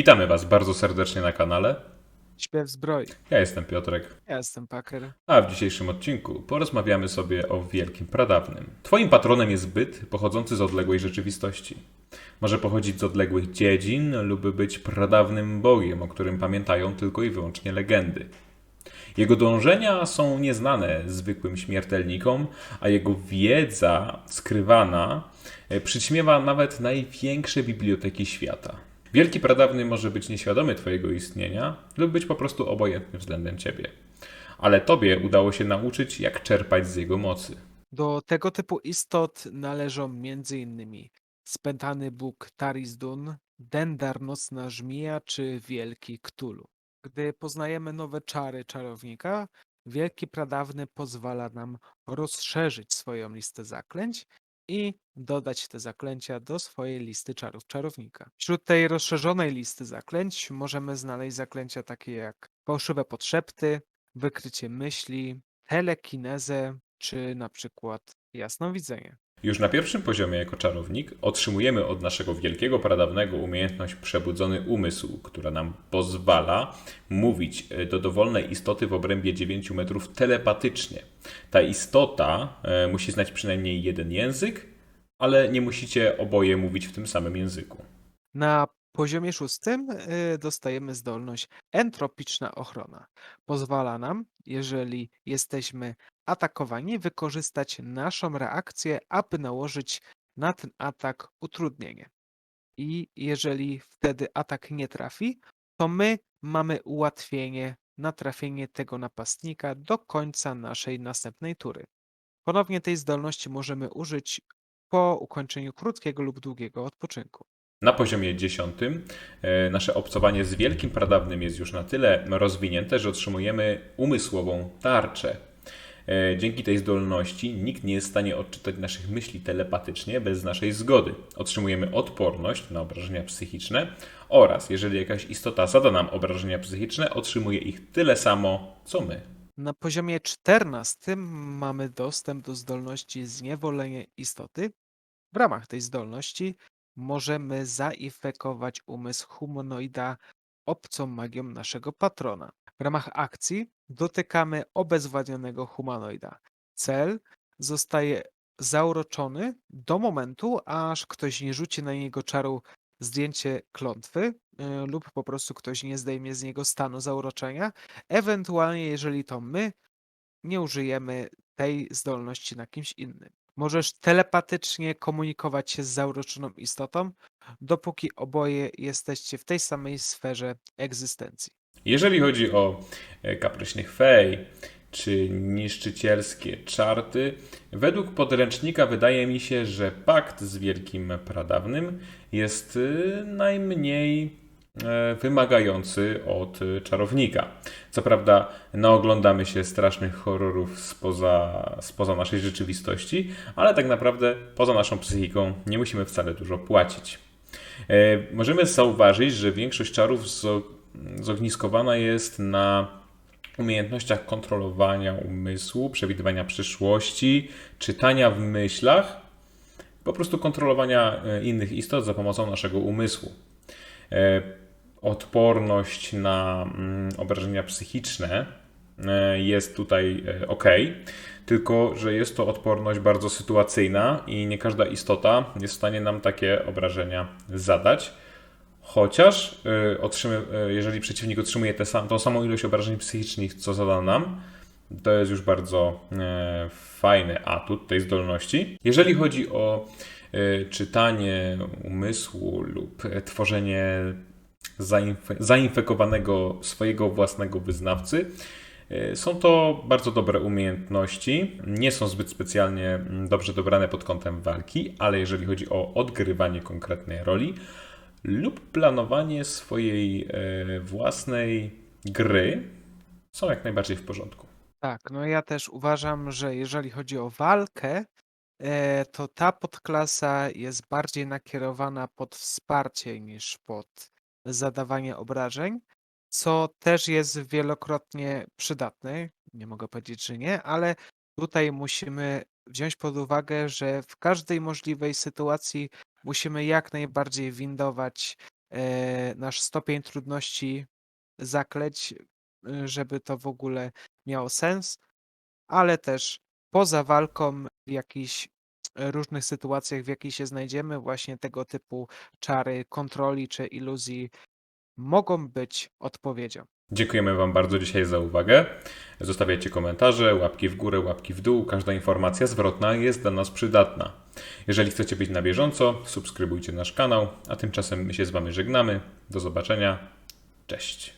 Witamy Was bardzo serdecznie na kanale. Śpiew zbroi. Ja jestem Piotrek, Ja jestem Packer. a w dzisiejszym odcinku porozmawiamy sobie o Wielkim Pradawnym. Twoim patronem jest byt pochodzący z odległej rzeczywistości. Może pochodzić z odległych dziedzin lub być pradawnym bogiem, o którym pamiętają tylko i wyłącznie legendy. Jego dążenia są nieznane zwykłym śmiertelnikom, a jego wiedza skrywana e, przyćmiewa nawet największe biblioteki świata. Wielki pradawny może być nieświadomy Twojego istnienia lub być po prostu obojętny względem Ciebie. Ale Tobie udało się nauczyć, jak czerpać z jego mocy. Do tego typu istot należą m.in. spętany bóg Tarizdun, Dendar nocna żmija czy wielki Ktulu. Gdy poznajemy nowe czary czarownika, wielki pradawny pozwala nam rozszerzyć swoją listę zaklęć i dodać te zaklęcia do swojej listy czarów czarownika. Wśród tej rozszerzonej listy zaklęć możemy znaleźć zaklęcia takie jak fałszywe podszepty, wykrycie myśli, telekinezę czy na przykład jasnowidzenie. Już na pierwszym poziomie jako czarownik otrzymujemy od naszego wielkiego pradawnego umiejętność przebudzony umysł, która nam pozwala mówić e, do dowolnej istoty w obrębie 9 metrów telepatycznie. Ta istota e, musi znać przynajmniej jeden język, ale nie musicie oboje mówić w tym samym języku. Na poziomie szóstym y, dostajemy zdolność entropiczna ochrona. Pozwala nam, jeżeli jesteśmy atakowani, wykorzystać naszą reakcję, aby nałożyć na ten atak utrudnienie. I jeżeli wtedy atak nie trafi, to my mamy ułatwienie na trafienie tego napastnika do końca naszej następnej tury. Ponownie tej zdolności możemy użyć po ukończeniu krótkiego lub długiego odpoczynku. Na poziomie 10 e, nasze obcowanie z wielkim pradawnym jest już na tyle rozwinięte, że otrzymujemy umysłową tarczę. E, Dzięki tej zdolności nikt nie jest w stanie odczytać naszych myśli telepatycznie bez naszej zgody. Otrzymujemy odporność na obrażenia psychiczne oraz jeżeli jakaś istota zada nam obrażenia psychiczne, otrzymuje ich tyle samo co my. Na poziomie 14 mamy dostęp do zdolności zniewolenie istoty. W ramach tej zdolności możemy zainfekować umysł humanoida obcą magią naszego patrona. W ramach akcji dotykamy obezwładnionego humanoida. Cel zostaje zauroczony do momentu, aż ktoś nie rzuci na niego czaru zdjęcie klątwy y, lub po prostu ktoś nie zdejmie z niego stanu zauroczenia. Ewentualnie, jeżeli to my, nie użyjemy tej zdolności na kimś innym. Możesz telepatycznie komunikować się z zauroczoną istotą, dopóki oboje jesteście w tej samej sferze egzystencji. Jeżeli chodzi o e, kapryśnych fej czy niszczycielskie czarty, według podręcznika wydaje mi się, że pakt z Wielkim Pradawnym jest y, najmniej e, wymagający od czarownika. Co prawda, naoglądamy się strasznych horrorów spoza, spoza naszej rzeczywistości, ale tak naprawdę poza naszą psychiką nie musimy wcale dużo płacić. E, Możemy zauważyć, że większość czarów zo- zogniskowana jest na umiejętnościach kontrolowania umysłu, przewidywania przyszłości, czytania w myślach, po prostu kontrolowania e, innych istot za pomocą naszego umysłu. E, Odporność na mm, obrażenia psychiczne e, jest tutaj ok, tylko że jest to odporność bardzo sytuacyjna i nie każda istota jest w stanie nam takie obrażenia zadać. Chociaż y, y, jeżeli przeciwnik otrzymuje tę sam, tą samą ilość obrażeń psychicznych, co zada nam, to jest już bardzo e, fajny atut tej zdolności. Jeżeli chodzi o e, czytanie umysłu lub tworzenie zainfe, zainfekowanego swojego własnego wyznawcy, e, są to bardzo dobre umiejętności. Nie są zbyt specjalnie mm, dobrze dobrane pod kątem walki, ale jeżeli chodzi o odgrywanie konkretnej roli, lub planowanie swojej e, własnej gry są jak najbardziej w porządku. Tak, no ja też uważam, że jeżeli chodzi o walkę, e, to ta podklasa jest bardziej nakierowana pod wsparcie niż pod zadawanie obrażeń, co też jest wielokrotnie przydatne. Nie mogę powiedzieć, że nie, ale tutaj musimy wziąć pod uwagę, że w każdej możliwej sytuacji musimy jak najbardziej windować e, nasz stopień trudności zakleć, y, żeby to w ogóle miało sens, ale też poza walką w jakichś e, różnych sytuacjach, w jakich się znajdziemy, właśnie tego typu czary kontroli czy iluzji mogą być odpowiedzią. Dziękujemy Wam bardzo dzisiaj za uwagę. Zostawiajcie komentarze, łapki w górę, łapki w dół. Każda informacja zwrotna jest dla nas przydatna. Jeżeli chcecie być na bieżąco, subskrybujcie nasz kanał, a tymczasem my się z Wami żegnamy. Do zobaczenia. Cześć.